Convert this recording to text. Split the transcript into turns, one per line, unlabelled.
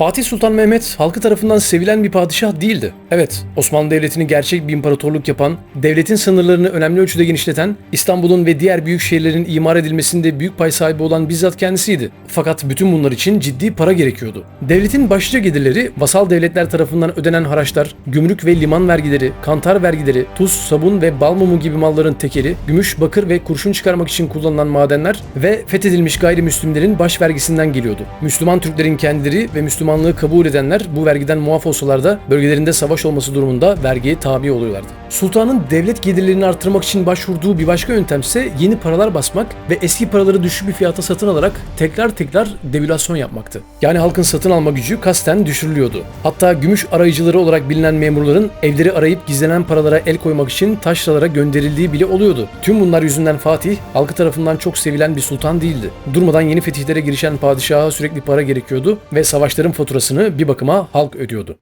Fatih Sultan Mehmet halkı tarafından sevilen bir padişah değildi. Evet, Osmanlı Devleti'ni gerçek bir imparatorluk yapan, devletin sınırlarını önemli ölçüde genişleten, İstanbul'un ve diğer büyük şehirlerin imar edilmesinde büyük pay sahibi olan bizzat kendisiydi. Fakat bütün bunlar için ciddi para gerekiyordu. Devletin başlıca gelirleri vasal devletler tarafından ödenen haraçlar, gümrük ve liman vergileri, kantar vergileri, tuz, sabun ve bal mumu gibi malların tekeri, gümüş, bakır ve kurşun çıkarmak için kullanılan madenler ve fethedilmiş gayrimüslimlerin baş vergisinden geliyordu. Müslüman Türklerin kendileri ve Müslümanlığı kabul edenler bu vergiden muaf olsalar da bölgelerinde savaş olması durumunda vergiye tabi oluyorlardı. Sultanın devlet gelirlerini artırmak için başvurduğu bir başka yöntem ise yeni paralar basmak ve eski paraları düşük bir fiyata satın alarak tekrar tekrar devülasyon yapmaktı. Yani halkın satın alma gücü kasten düşürülüyordu. Hatta gümüş arayıcıları olarak bilinen memurların evleri arayıp gizlenen paralara el koymak için taşralara gönderildiği bile oluyordu. Tüm bunlar yüzünden Fatih halkı tarafından çok sevilen bir sultan değildi. Durmadan yeni fetihlere girişen padişaha sürekli para gerekiyordu ve savaşların faturasını bir bakıma halk ödüyordu.